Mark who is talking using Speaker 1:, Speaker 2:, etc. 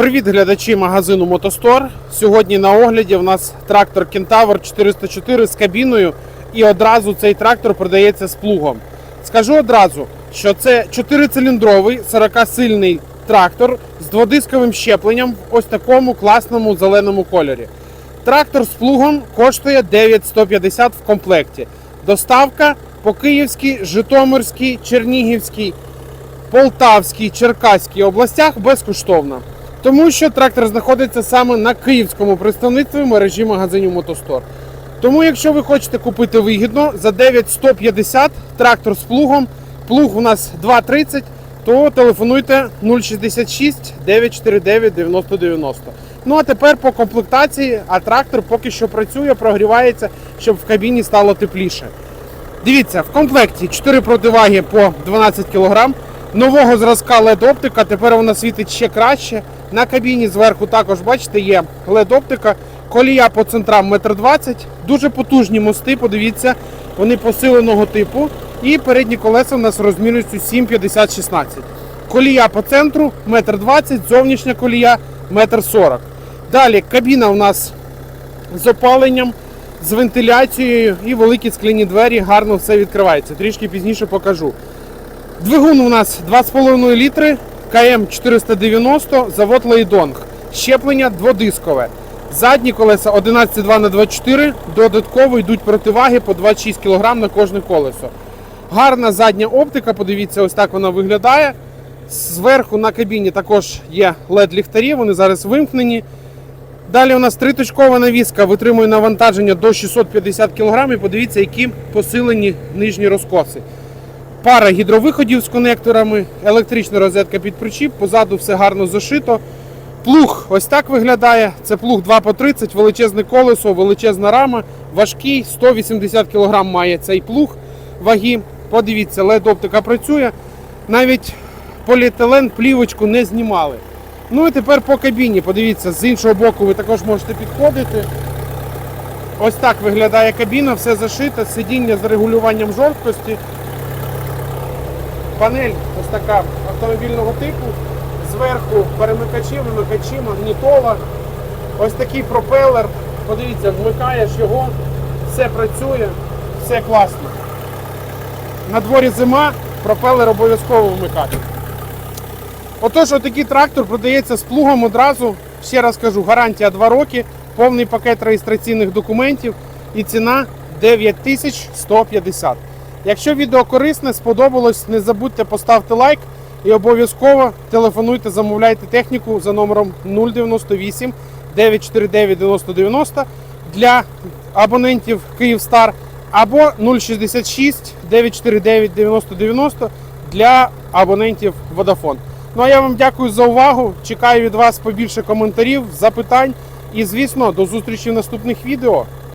Speaker 1: Привіт, глядачі магазину Мотостор. Сьогодні на огляді в нас трактор Кентавр 404 з кабіною, і одразу цей трактор продається з плугом. Скажу одразу, що це 4-циліндровий 40-сильний трактор з дводисковим щепленням в ось такому класному зеленому кольорі. Трактор з плугом коштує 9150 в комплекті. Доставка по Київській, Житомирській, Чернігівській, Полтавській, Черкаській областях безкоштовна. Тому що трактор знаходиться саме на київському представництві мережі магазинів Мотостор. Тому, якщо ви хочете купити вигідно за 9150 трактор з плугом, плуг у нас 230, то телефонуйте 066 949 9090. Ну а тепер по комплектації, а трактор поки що працює, прогрівається, щоб в кабіні стало тепліше. Дивіться, в комплекті 4 противаги по 12 кг. Нового зразка LED оптика, тепер вона світить ще краще. На кабіні зверху також, бачите, є LED оптика. Колія по центрам 1,20 м. Дуже потужні мости, подивіться, вони посиленого типу. І передні колеса у нас розмірністю 7,50-16. Колія по центру 1,20 м, зовнішня колія 1,40 м. Далі кабіна у нас з опаленням, з вентиляцією і великі скляні двері, гарно все відкривається. Трішки пізніше покажу. Двигун у нас 2,5 літри, КМ 490, завод Лейдонг. Щеплення дводискове. Задні колеса 11,2 на 24 додатково йдуть противаги по 26 кг на кожне колесо. Гарна задня оптика, подивіться, ось так вона виглядає. Зверху на кабіні також є LED-ліхтарі, вони зараз вимкнені. Далі у нас триточкова навіска витримує навантаження до 650 кг. І подивіться, які посилені нижні розкоси. Пара гідровиходів з конекторами, електрична розетка під причіп, позаду все гарно зашито. Плуг ось так виглядає. Це плуг 2 по 30, величезне колесо, величезна рама, важкий, 180 кг має цей плуг ваги. Подивіться, LED оптика працює. Навіть поліетилен плівочку не знімали. Ну і тепер по кабіні. Подивіться, з іншого боку ви також можете підходити. Ось так виглядає кабіна, все зашито, сидіння з регулюванням жорсткості. Панель ось така автомобільного типу. Зверху перемикачі, вимикачі, магнітола. Ось такий пропелер. Подивіться, вмикаєш його, все працює, все класно. На дворі зима, пропелер обов'язково вмикати. Отож, отакий трактор продається з плугом одразу. Ще раз кажу, гарантія 2 роки, повний пакет реєстраційних документів і ціна 9150. Якщо відео корисне, сподобалось, не забудьте поставити лайк і обов'язково телефонуйте, замовляйте техніку за номером 098 949 9090 для абонентів Київстар або 066 949 9090 для абонентів Vodafone. Ну а я вам дякую за увагу. Чекаю від вас побільше коментарів, запитань і, звісно, до зустрічі в наступних відео.